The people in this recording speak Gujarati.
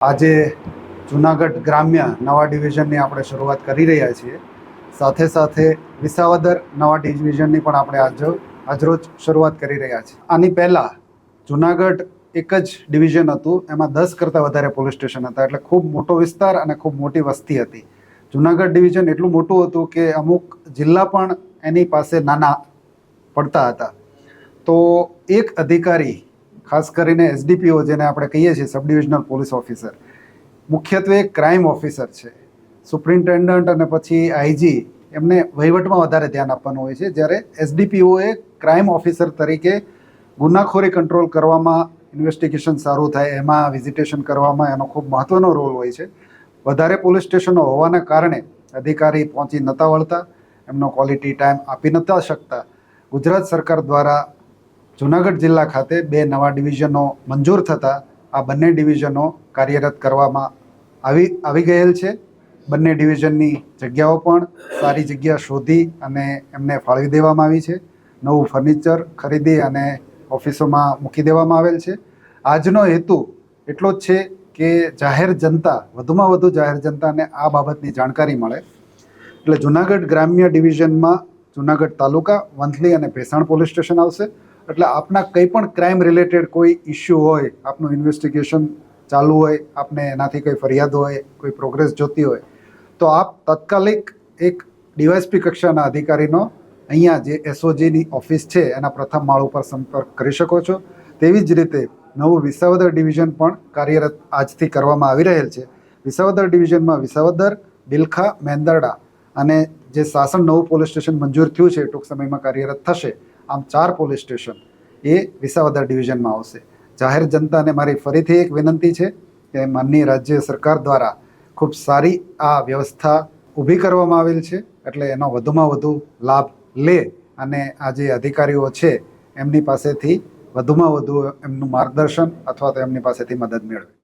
આજે જુનાગઢ ગ્રામ્ય નવા ડિવિઝનની આપણે શરૂઆત કરી રહ્યા છીએ. સાથે સાથે વિસાવદર નવા ડિવિઝનની પણ આપણે આજ આજરોજ શરૂઆત કરી રહ્યા છીએ. આની પહેલાં જુનાગઢ એક જ ડિવિઝન હતું, એમાં દસ કરતાં વધારે પોલીસ સ્ટેશન હતા. એટલે ખૂબ મોટો વિસ્તાર અને ખૂબ મોટી વસ્તી હતી. જુનાગઢ ડિવિઝન એટલું મોટું હતું કે અમુક જિલ્લા પણ એની પાસે નાના પડતા હતા. તો એક અધિકારી ખાસ કરીને એસડીપીઓ જેને આપણે કહીએ છીએ સબ ડિવિઝનલ પોલીસ ઓફિસર મુખ્યત્વે ક્રાઇમ ઓફિસર છે. સુપ્રિન્ટેન્ડન્ટ અને પછી આઈજી એમને વહીવટમાં વધારે ધ્યાન આપવાનું હોય છે, જ્યારે એસડીપીઓએ ક્રાઇમ ઓફિસર તરીકે ગુનાખોરી કંટ્રોલ કરવામાં ઇન્વેસ્ટિગેશન સારું થાય, એમાં વિઝિટેશન કરવામાં એનો ખૂબ મહત્ત્વનો રોલ હોય છે. વધારે પોલીસ સ્ટેશનો હોવાના કારણે અધિકારી પહોંચી નહોતા વળતા, એમનો ક્વોલિટી ટાઈમ આપી નહોતા શકતા. ગુજરાત સરકાર દ્વારા જુનાગઢ જિલ્લા ખાતે બે નવા ડિવિઝનો મંજૂર થતાં આ બંને ડિવિઝનો કાર્યરત કરવામાં આવી આવી ગયેલ છે. બંને ડિવિઝનની જગ્યાઓ પણ સારી જગ્યા શોધી અને એમને ફાળવી દેવામાં આવી છે. નવું ફર્નિચર ખરીદી અને ઓફિસોમાં મૂકી દેવામાં આવેલ છે. આજનો હેતુ એટલો જ છે કે જાહેર જનતા, વધુમાં વધુ જાહેર જનતાને આ બાબતની જાણકારી મળે. એટલે જુનાગઢ ગ્રામ્ય ડિવિઝનમાં જુનાગઢ તાલુકા, વંથલી અને ભેસાણ પોલીસ સ્ટેશન આવશે. એટલે આપના કંઈ પણ ક્રાઇમ રિલેટેડ કોઈ ઇસ્યુ હોય, આપનું ઇન્વેસ્ટિગેશન ચાલુ હોય, આપને એનાથી કોઈ ફરિયાદ હોય, કોઈ પ્રોગ્રેસ જોતી હોય, તો આપ તાત્કાલિક એક ડીવાયસપી કક્ષાના અધિકારીનો અહીંયા જે એસઓજીની ઓફિસ છે, એના પ્રથમ માળ ઉપર સંપર્ક કરી શકો છો. તેવી જ રીતે નવું વિસાવદર ડિવિઝન પણ કાર્યરત આજથી કરવામાં આવી રહેલ છે. વિસાવદર ડિવિઝનમાં વિસાવદર, બિલખા, મેંદરડા અને જે સાસણ નવું પોલીસ સ્ટેશન મંજૂર થયું છે, ટૂંક સમયમાં કાર્યરત થશે. આમ ચાર પોલીસ સ્ટેશન એ વિસાવદર ડિવિઝનમાં આવશે. જાહેર જનતાને મારી ફરીથી એક વિનંતી છે કે માનનીય રાજ્ય સરકાર દ્વારા ખૂબ સારી આ વ્યવસ્થા ઊભી કરવામાં આવેલ છે, એટલે એનો વધુમાં વધુ લાભ લે અને આ જે અધિકારીઓ છે એમની પાસેથી વધુમાં વધુ એમનું માર્ગદર્શન અથવા તો એમની પાસેથી મદદ મેળવે.